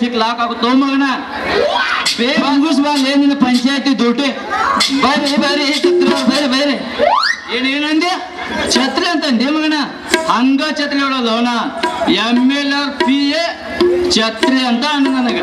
ಸಿಕ್ lock ಆಗುತ್ತೋ ಮಗನ ಮುಗಿಸ್ಬಾರ್ಲೇ ನಿನ್ನ ಪಂಚಾಯತಿ ದುಡ್ಡು? ಬೇರೆ ಬೇರೆ, ಛತ್ರ, ಬೇರೆ ಬೇರೆ. ಏನೇನಂದೆ ಛತ್ರಿ ಅಂತಂದೆ ಮಗನ. ಹಂಗ ಛತ್ರಿ ಹೇಳೋದು ಅವನ. M L R P A ಛತ್ರಿ ಅಂತ ಅಂದ ನನಗೆ.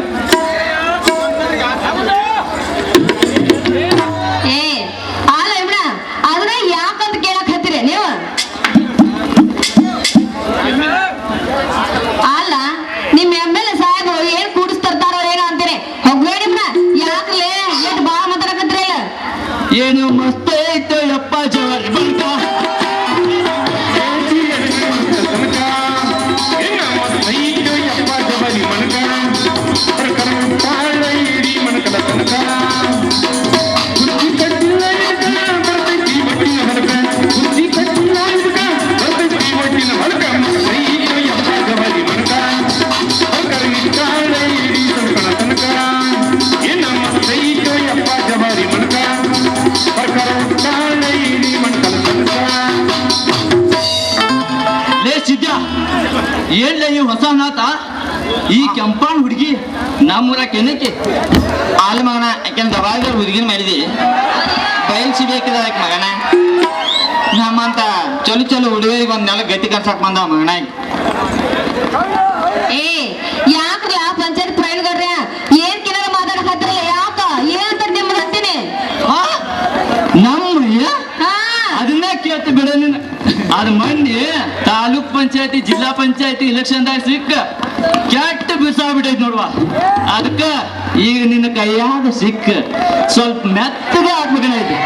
ಮೂರಾಕಿನಕ್ಕೆ ಆಲ್ ಮಗನ ಯಾಕೆಂದ್ರೆ ದಬಾಯಿದ್ರು ಹುಡುಗಿನ ಮಾಡಿದಿ. ಬಯಲ್ಸಿ ಬೇಕಿದ ಮಗನ? ನಮ್ಮಂತ ಚಲೋ ಚಲೋ ಹುಡುಗರಿಗೆ ಒಂದ್ ನೆಲ ಗತಿ ಕರ್ಸಕ್ ಬಂದ ಮಗನ ಏ ಪಂಚಾಯತಿ, ಜಿಲ್ಲಾ ಪಂಚಾಯತಿ ಇಲೆಕ್ಷನ್ದಾಗ ಸಿಕ್ಕ ಕೆಟ್ಟ ಬಿಸಾಬಿಟ್ಟೈತಿ ನೋಡುವ. ಅದಕ್ಕ ಈಗ ನಿನ್ನ ಕೈಯಾದ ಸಿಕ್ಕ. ಸ್ವಲ್ಪ ಮೆತ್ತಗೆ ಆತ್ಮಗಳೈತಿ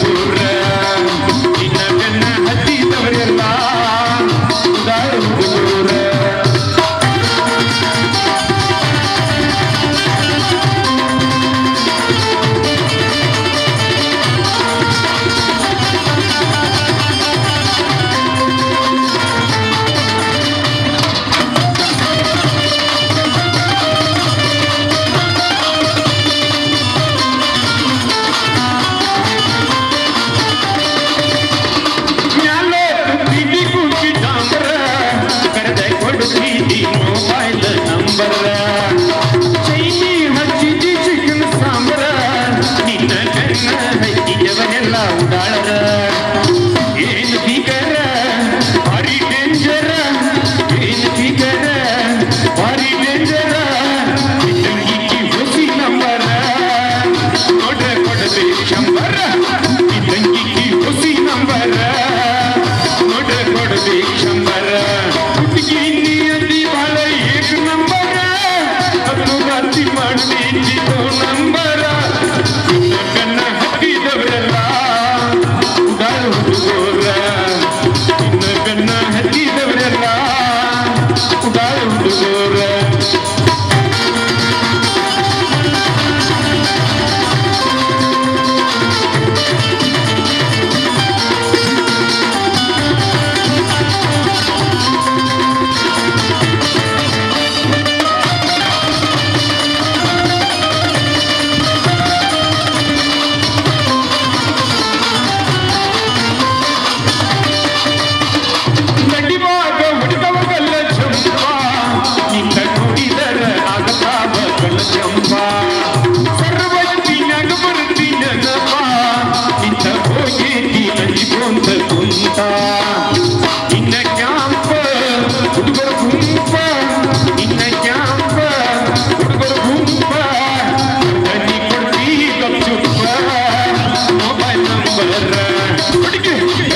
see.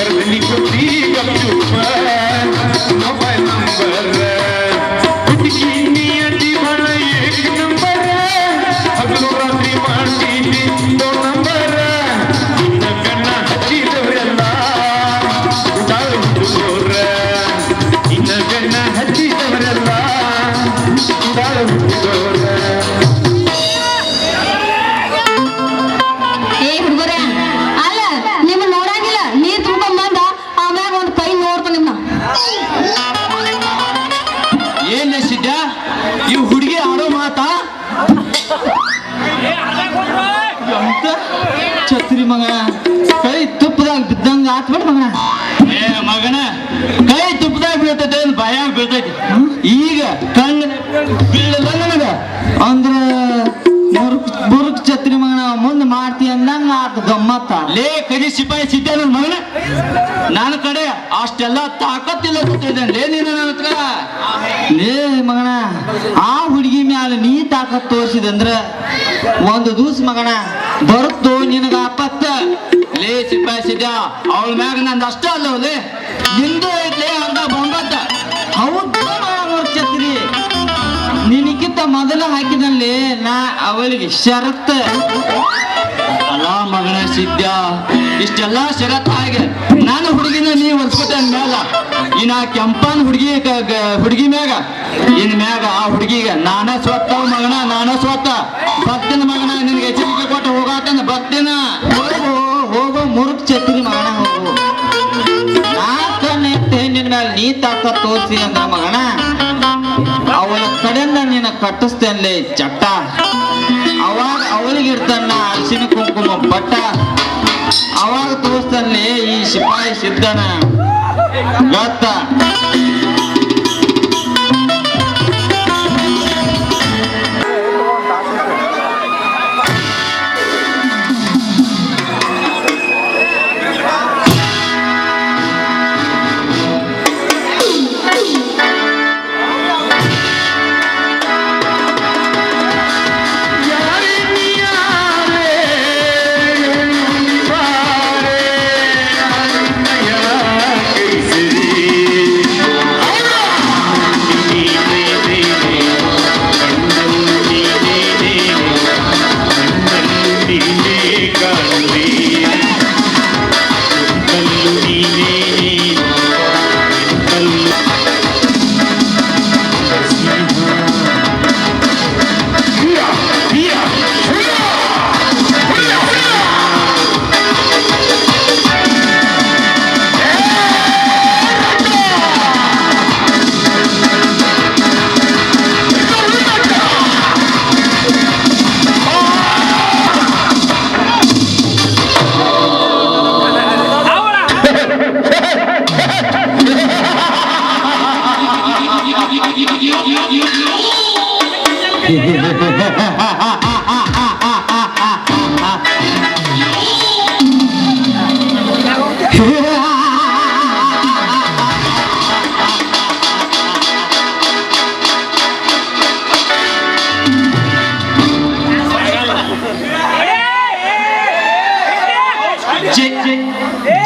ఎర్రని కొద్దిగా చూప. ಛತ್ರಿ ಮಗ. ಕೈ ತುಪ್ಪದಾಗ ಬಿದ್ದಂಗ ಆತ್ಬಿಡ್ ಮಗ ಏ ಮಗನ ಕೈ ತುಪ್ಪದಾಗ ಬೀಳ್ತೈತೆ ಭಯ ಬೀಳ್ತೈತಿ. ಈಗ ಕಣ್ಣು ಬೀಳಲ್ಲ ನನಗ ಅಂದ್ರ ಬುರ್ಕ್ ಛತ್ರಿ ಮಗನ ಮುಂದ್ ಮಾಡ್ತಿ ಅಂದಂಗ ಆತ ಗಮ್ಮತ್ತ ಲೇ ಕರಿ ಸಿಪಾಯಿ ಸಿದ್ಧ ನನ್ ಮಗನ? ನನ್ನ ಕಡೆ ಅಷ್ಟೆಲ್ಲ ತಾಕತ್ತಿಲ್ಲ ಗೊತ್ತಿದೆ ಲೇ ನೀನು ನನ್ನ ಹತ್ರ. ಲೇ ಮಗನ ಆ ಹುಡುಗಿ ಮ್ಯಾಲ ನೀ ತಾಕತ್ ತೋರಿಸಿದಂದ್ರ ಒಂದು ದೂಸ್ ಮಗನ. ಬರುತ್ತೋ ನಿನಗ ಆಪತ್ತ? ಲೇ ಸಿಪಾಯಿಸಿದ್ಯ ಅವಳ ಮ್ಯಾಗ ನಂದು ಅಷ್ಟ ಅಲ್ಲವಲೇ ನಿಂದು ಐತ್ಲೇ ಅಂತ ಬೊಂಬತ್ತ. ಹೌದು ಛತ್ರಿ. ನಿನಕ್ಕಿಂತ ಮೊದಲು ಹಾಕಿದಲ್ಲಿ ನಾ ಅವಳಿಗೆ ಶರತ್. ಅಲ್ಲ ಮಗನ ಸಿದ್ಧ ಇಷ್ಟೆಲ್ಲ ಶರತ್ ಹಾಗೆ. ನಾನು ಹುಡುಗಿನ ನೀ ಹೊಲ್ಸ್ಕೊತ ಮ್ಯಾಲ. ಇನ್ನ ಕೆಂಪನ್ ಹುಡುಗಿ ಹುಡುಗಿ ಮ್ಯಾಗ. ಇನ್ ಮ್ಯಾಗ ಆ ಹುಡುಗಿಗೆ ನಾನ ಸ್ವತ್ತ ಮಗನ ನಾನ ಸ್ವತ್ತ ಭಕ್ತನ ಮಗನ ನಿನ್ಗೆ ಎಚ್ಚರಿಕೆ ಕೊಟ್ಟು ತಾಕ ತೋರಿಸಿ ಅಂದ್ರ ಮಗಣ ಅವನ ಕಡೆಯಿಂದ ನೀನ ಕಟ್ಟಿಸ್ತೇನೆ ಚಟ್ಟ. ಅವಾಗ ಅವಳಿಗೆ ಇರ್ತಾನ ಅರಿಶಿನ ಕುಂಕುಮ ಬಟ್ಟ. ಅವಾಗ ತೋರಿಸ್ತಾನೆ ಈ ಶಿಪಾಯಿ ಸಿದ್ಧನ ಗೊತ್ತ?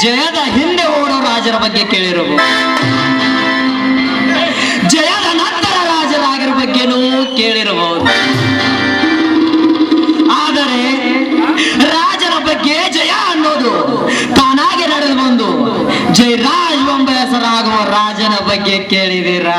ಜಯದ ಹಿಂದೆ ಓಡೋ ರಾಜರ ಬಗ್ಗೆ ಕೇಳಿರಬಹುದು ಬಗ್ಗೆ ಕೇಳಿದಿರಾ?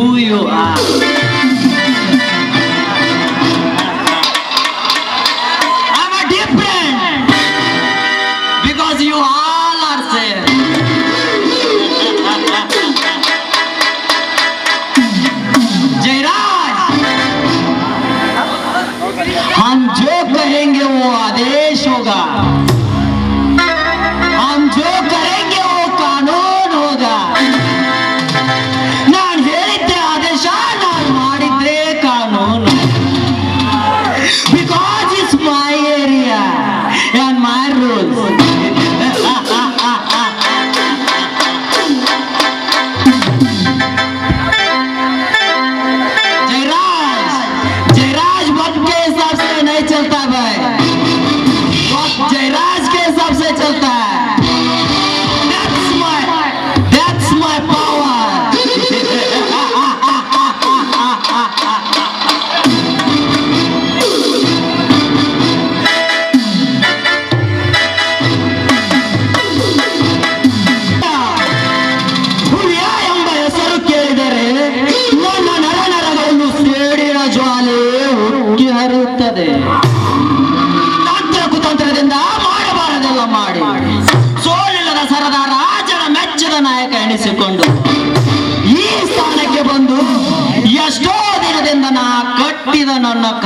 Who you are.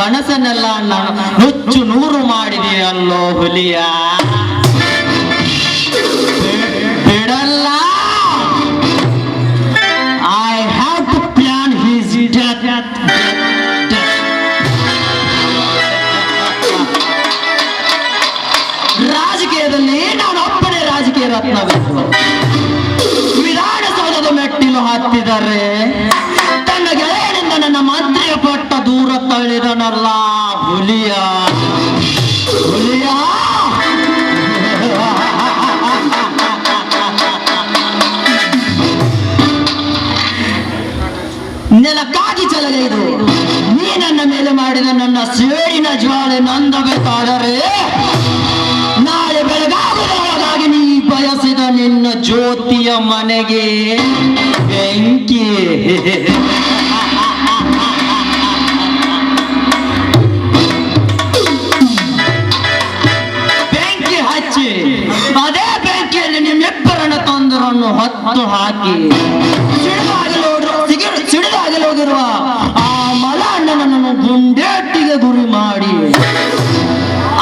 ಕನಸನ್ನೆಲ್ಲ ನಾನು ನುಚ್ಚು ನೂರು ಮಾಡಿದೆ ಅಲ್ಲೋ ಹುಲಿಯ. ಬಿಡಲ್ಲ. I have to plan his ರಾಜಕೀಯದಲ್ಲಿ ನಾನು ಒಬ್ಬನೇ ರಾಜಕೀಯ ರತ್ನಬೇಕು ವಿಧಾನಸೌಧದ ಮೆಟ್ಟಿಲು ತನ್ನ ದೂರ ತಳ್ಳಿದನಲ್ಲ, ಹುಲಿಯ. ಹುಲಿಯ. ನೆಲಕ್ಕಾಗಿ ಚಲಗೈದು ನೀ ನನ್ನ ಮೇಲೆ ಮಾಡಿದ ನನ್ನ ಸೇಡಿನ ಜ್ವಾಲೆ ನಂದಬೇಕಾದರೆ, ನಾಳೆ ಬೆಳಗಾಗುವುದರೊಳಗಾಗಿ ನೀ ಬಯಸಿದ ನಿನ್ನ ಜ್ಯೋತಿಯ ಮನೆಗೆ ಬೆಂಕಿ. ಹೊತ್ತು ಹಾಕಿ. ಸಿಡಿದಾಗಲೋಗಿರುವ ಆ ಮಲ ಅಣ್ಣನನ್ನು ಗುಂಡೇಟಿಗೆ ಗುರಿ ಮಾಡಿ,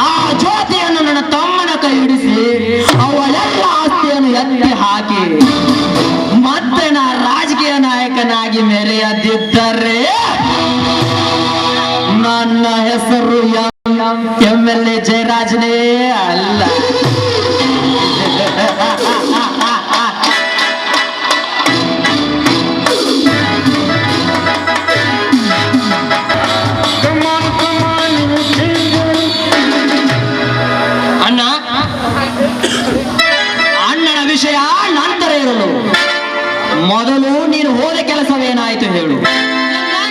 ಆ ಜ್ಯೋತಿಯನ್ನು ನನ್ನ ತಮ್ಮನ ಕೈ ಹಿಡಿಸಿ ಅವಳೆಲ್ಲ ಆಸ್ತಿಯನ್ನು ಎತ್ತಿ ಹಾಕಿ, ಮತ್ತೆ ನಾ ರಾಜಕೀಯ ನಾಯಕನಾಗಿ ಮೆರೆಯದಿದ್ದರೆ ನನ್ನ ಹೆಸರು ಎಂ ಎಲ್ ಎ ಜಯರಾಜನೇ ಅಲ್ಲ. ಮೊದಲು ನೀನು ಹೋದ ಕೆಲಸವೇನಾಯಿತು ಹೇಳು.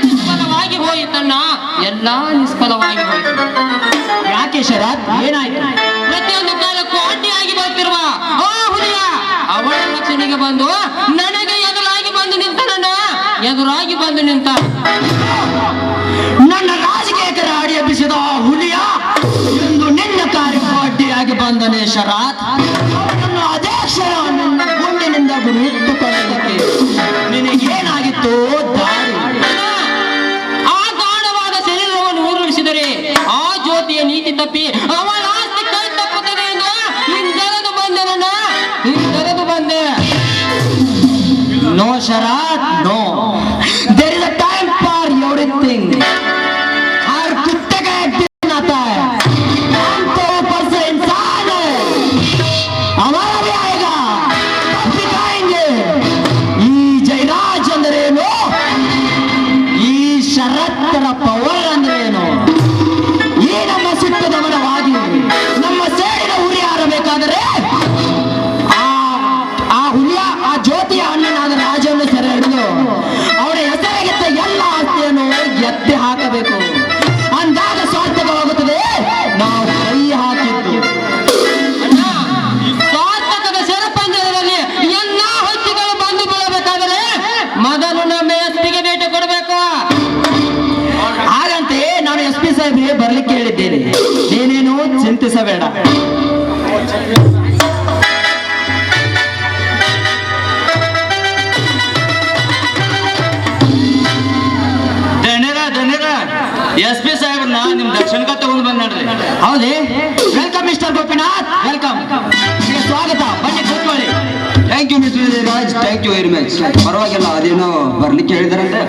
ನಿಷ್ಫಲವಾಗಿ ಹೋಯಿತಣ್ಣ ಎಲ್ಲ ನಿಷ್ಫಲವಾಗಿ ಹೋಯಿತು. ಯಾಕೆ ಶರತ್ ಏನಾಯ್ತು? ಪ್ರತಿಯೊಂದು ಕಾಲಕ್ಕೂ ಅಡ್ಡಿಯಾಗಿ ಬರ್ತಿರುವ ಆ ಹುಲಿಯ ಅವಳ ರಕ್ಷಣೆಗೆ ಬಂದು ನನಗೆ ಎದುರಾಗಿ ಬಂದು ನಿಂತನಣ್ಣ ಎದುರಾಗಿ ಬಂದು ನಿಂತ. ನನ್ನ ರಾಜಕೀಯಕರ ಅಡಿ ಎಬ್ಬಿಸಿದ ಹುಲಿಯ ಎಂದು ನಿನ್ನ ಕಾರ್ಯಕ್ಕೂ ಅಡ್ಡಿಯಾಗಿ ಬಂದನೆ ಶರತ್. ನಿನಗೇನಾಗಿತ್ತು ದಾರಿ ಆ ಗಾಢವಾದ ಶರೀರವನ್ನು ಊರುಳಿಸಿದರೆ ಆ ಜ್ಯೋತಿಯ ನೀತಿ ತಪ್ಪಿ ಅವಳ ಆಸ್ತಿ ಕೈ ತಪ್ಪುತ್ತದೆ ಎಂದು ಹಿಂದೆರೆದು ಬಂದೆನಣ್ಣ ಹಿಂದೆರೆದು ಬಂದೆ. No Sharath, no. ಮೊದಲು ನಮ್ಮ ಎಸ್ಪಿಗೆ ಭೇಟಿ ಕೊಡಬೇಕು. ಹಾಗಂತೆ ನಾನು ಎಸ್ ಪಿ ಸಾಹೇಬ್ಗೆ ಬರ್ಲಿಕ್ಕೆ ಹೇಳಿದ್ದೇನೆ. ನೀನೇನು ಚಿಂತಿಸಬೇಡ. ಎಸ್ ಪಿ ಸಾಹೇಬ್ರನ್ನ ನಿಮ್ ದರ್ಶನಕ್ಕೆ ತಗೊಂಡು ಬಂದ್ ನೋಡ್ರಿ. ಹೌದೇ? Welcome mister Gopinath welcome thank you mister thank you very much ಪರವಾಗಿಲ್ಲ ಅದೇನೋ ಬರ್ಲಿಕ್ಕೆ ಹೇಳಿದಾರಂತೆ.